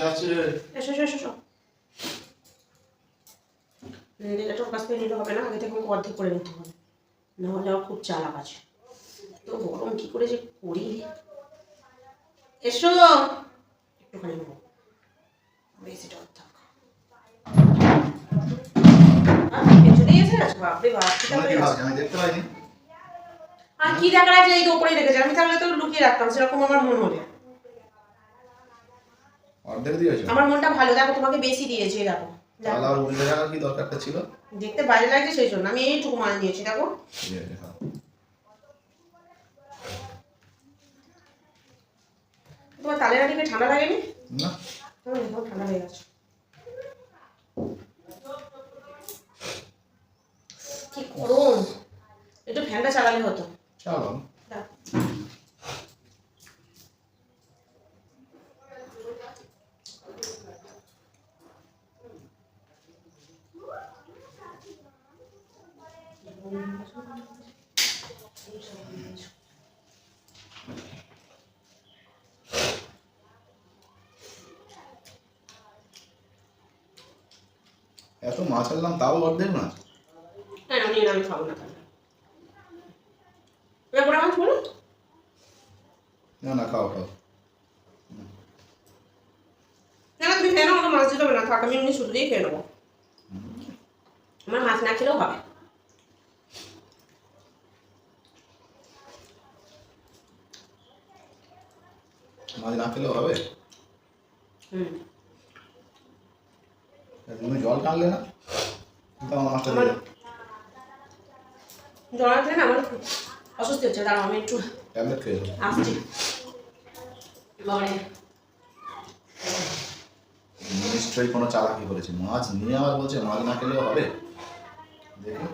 আসছে আসছে এসো এসো এসো। এসো এটা ওর কাছ থেকে নিলে হবে না আগে থেকে আমাকে অর্ধেক করে নিতে হবে। নাহলে আমার খুব চালাক আছে। তো গরম কি করে যে করি? এসো। একটুখানি নেব বেশিটা অর্ধেক আর কি দেখার আছে এই তো উপরেই রেখেছে আমি তাহলে তো লুকিয়ে রাখতাম সেরকম আমার মন হলে অর্ধেক দিয়েছ আমার মনটা ভালো দেখো তোমাকে বেশি দিয়েছি দেখো। তাহলে আর উল্টে কি দরকারটা ছিল? দেখতে বাইরে লাগছে সেই জন্য আমি এইটুকু মাল নিয়েছি দেখো। খাও। তোমার তালের আগে ঠান্ডা লাগেনি? না। ঠান্ডা হয়ে গেছে। কি করুন? একটু ফ্যানটা চালালে হতো। চলো দাও। এত মাছ আনলাম তাও অর্ধেক মাছ? হ্যাঁ আমি আমি খাব না তাহলে। মাছ বলো। না না খাও খাও। না না, তুমি খেয়ে নাও মাছ দিতে হবে না থাক আমি এমনি শুধু দিয়ে খেয়ে নেব। আমার মাছ না খেলেও হবে। মাছ না খেলেও হবে? তুমি জল টানলে না? আমার মাছটা না আমার খুব অস্বস্তি হচ্ছে। দাঁড়াও আমি একটু ট্যাবলেট খেয়ে আসছি। বাবারে নিশ্চয়ই কোনো চালাকি করেছে। মাছ নিয়ে আবার বলছে মাছ না খেলেও হবে? দেখি।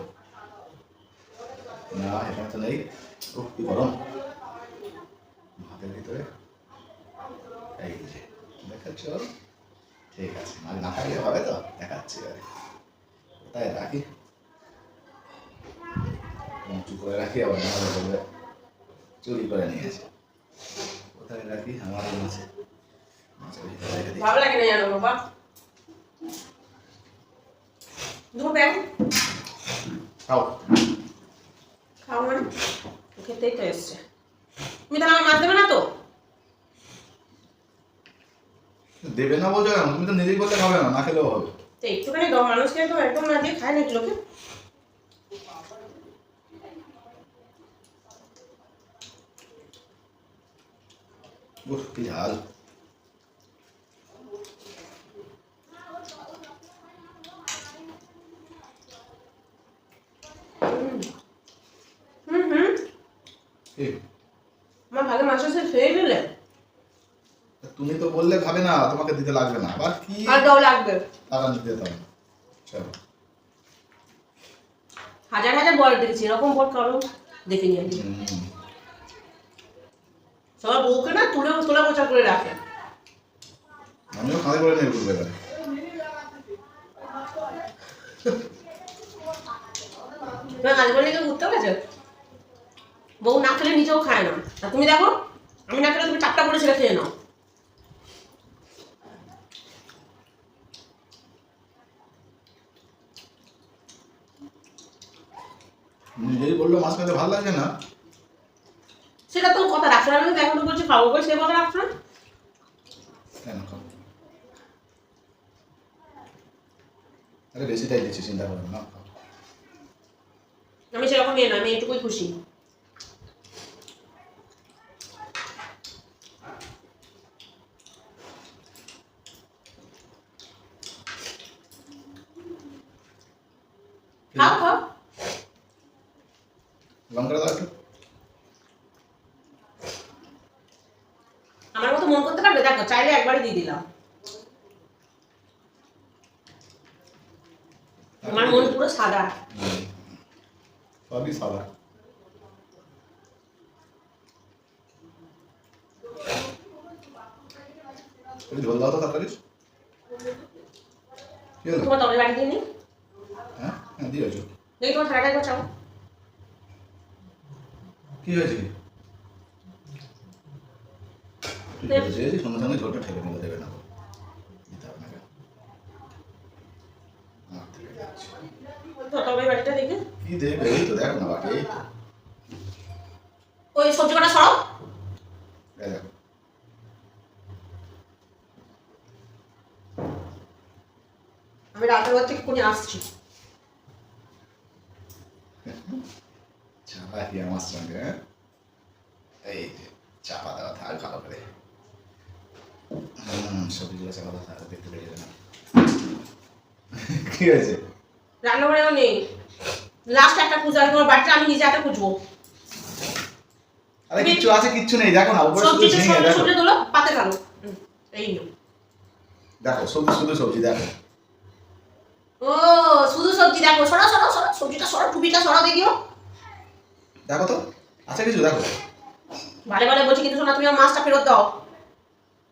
না এখানে তো নেই। কি গরম। ভাতের ভিতরে। দেখাচ্ছ ঠিক আছে মাছ না খাইলে হবে তো? দেখাচ্ছি আরে কোথায় রাখি? উঁচু করে রাখি আবার না হলে বলবে চুরি করে নিয়েছে কোথায় রাখি? আমার মাছে মাছের ভিতরে রেখে দিই। ভালো লাগে না জানো বাবা? দুটো ব্যাগ। খাও। খাও মানে খেতেই তো এসছে। তুমি তাহলে আমার মাছ দেবে না তো? দেবে না বলছো কেন? তুমি তো নিজেই বলতে খাবে না না খেলেও হবে। তো একটুখানি মানুষকে তো একদম না দিয়ে খায় নাকি লোকে? উফ কি ঝাল। হুম হুম। এ, ভালো মাছ আছে খেয়ে নিলে? তুমি তো বললে খাবে না তোমাকে দিতে লাগবে না। আবার কি? আর দাও লাগবে। টাকা যেতে হবে চলো। হাজার হাজার বল দেখেছি এরকম বল কারও দেখিনি আমি। হুম, সবার বউকে না তুলে তোলা গোচা করে রাখে। আমিও খাঁদে করে নিয়ে করে লেগে ঘুরতে গেছে বউ না খেলে নিজেও খায় না। আর তুমি দেখো আমি না খেলে তুমি চাপটা করে সেটা খেয়ে নাও। নিজেই বলল মাছ খেতে ভালো লাগে না। সেটা তো কথা রাখছো না আমি তো এখন বলছি খাব বলে সে কথা রাখছো না। কেন খাব? আরে বেশিটাই দিচ্ছি চিন্তা করো না। আমি সেরকম নিয়ে না আমি এটুকুই খুশি খাও খাও লঙ্কাটা দাও আমার মতো মন করতে পারবে? দেখো চাইলে একবারই দিয়ে দিলাম। আমার মন পুরো সাদা। সবই সাদা। একটু ঝোল দাও তো কি হলো? তোমার তবে বাড়ি দিয়ে নি? হ্যাঁ হ্যাঁ দিয়েছ দেখি তোমার থাকাটাই গোছাও কি হয়েছে সঙ্গে সঙ্গে ঠেলে দেবে না। কি দেবে? এই তো দেখো না বাকি ওই সবজি কটা সরাও। দেখো। আমি রাতের ঘর থেকে কোনে আসছি। কি আমার সঙ্গে হ্যাঁ? এই যে চাপা দেওয়া থাক ভালো করে। হুম সবজিগুলো চাপা দেওয়া থাক দেখতে পেয়ে যাবে না কি হয়েছে? রান্নাঘরেও নেই। লাস্ট একটা পুজো আর তোমার বাড়িটা আমি নিজে হাতে পুজবো আরে কিচ্ছু আছে কিচ্ছু নেই। দেখো না উপরে শুধু ঝিঙে সবজি দেখো। সবজি দিলো পাতে গেল এই নিও। দেখো সবজি শুধু সবজি দেখো। ও শুধু সবজি দেখো সরা সরা সরা সবজিটা সরা টুপিটা সরা দেখিও। দেখো তো? আছে কিছু? দেখো। ভালো ভালো বলছি কিন্তু শোনা তুমি আমার মাছটা ফেরত দাও।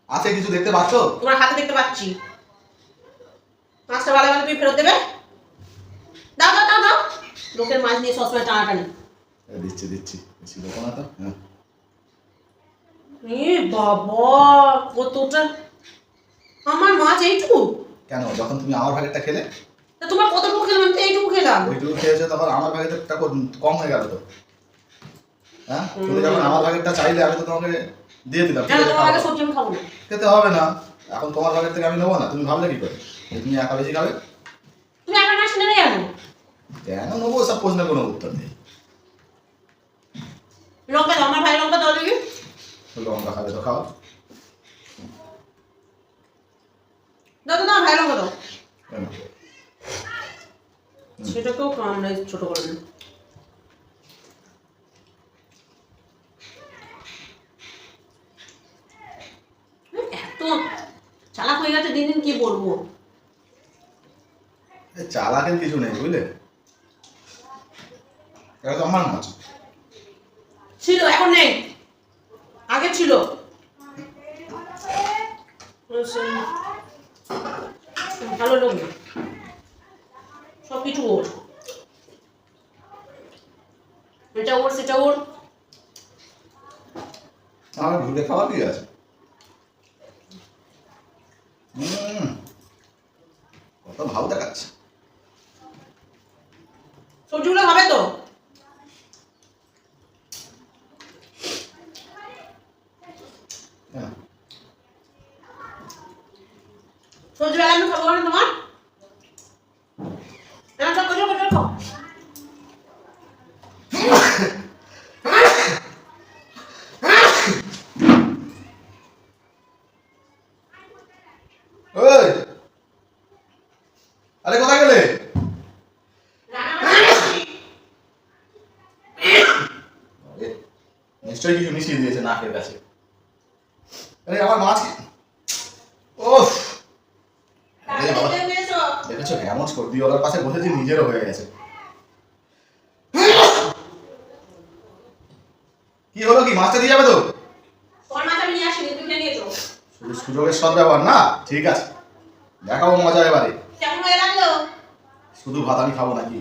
আছে কিছু দেখতে পাচ্ছ? তোমার হাতে দেখতে পাচ্ছি। মাছটা ভালো ভালো তুমি ফেরত দেবে? দাও দাও দাও দাও। লোকের মাছ নিয়ে সবসময় টানাটানি। দিচ্ছি দিচ্ছি। বেশি দেখো না তো? হ্যাঁ। এ বাবা কতটা। আমার মাছ এইটুকু? কেন? যখন তুমি আমার ভাগেরটা খেলে? তা তোমার কতটুকু খেলাম? এইটুকু খেলাম। ওইটুকু খেয়েছো তখন আমার ভাগেরটা কম- কম হয়ে গেল তো? হ্যাঁ? তুমি যখন আমার ভাগেরটা চাইলে আমি তো তোমাকে দিয়ে দিলাম ঠিক কেন আছে, তোমার আগে খাও। সবজি আমি খাব না। খেতে হবে না। এখন তোমার ভাগের থেকে আমি নেব না তুমি ভাবলে কি করে? তুমি একা বেশি খাবে? তুমি আমার মাছ নেবে কেন? কেন নেব? সব প্রশ্নের কোনো উত্তর নেই। লঙ্কা দাও আমার ভাই লঙ্কা দাও দেখি। লঙ্কা খাবে তো খাও। দাও দাও ভাই লঙ্কা দাও? সেটাকেও ছোট করে দিই এত চালাক হয়ে গেছে দিন দিন কি বলব? চালাকের কিছু নেই বুঝলে? এটা তো আমার মাছ। ছিল এখন নেই। আগে ছিল। ভালো লোক না। সব কিছু ওর। এটা ওর সেটা ওর। আমার ঘুরে খাওয়া কি আছে? কত ভাব দেখাচ্ছে। সবজিগুলো হবে তো? হ্যাঁ। সবজি বেলা আমি খাব না তোমার না সব কিছু কিছু খাও ওই আরে কোথায় গেলে? নিশ্চয়ই কিছু মিশিয়ে দিয়েছে নাকের কাছে। আরে আমার মাছ ওফ দেখেছ কেমন সর্দিওয়ালার পাশে বসেছি নিজেরও হয়ে গেছে। কি হলো কি মাছটা দিয়ে যাবে তো? সুযোগের সদ ব্যবহার না? ঠিক আছে। দেখাবো মজা এবারে। শুধু ভাত আমি খাব নাকি?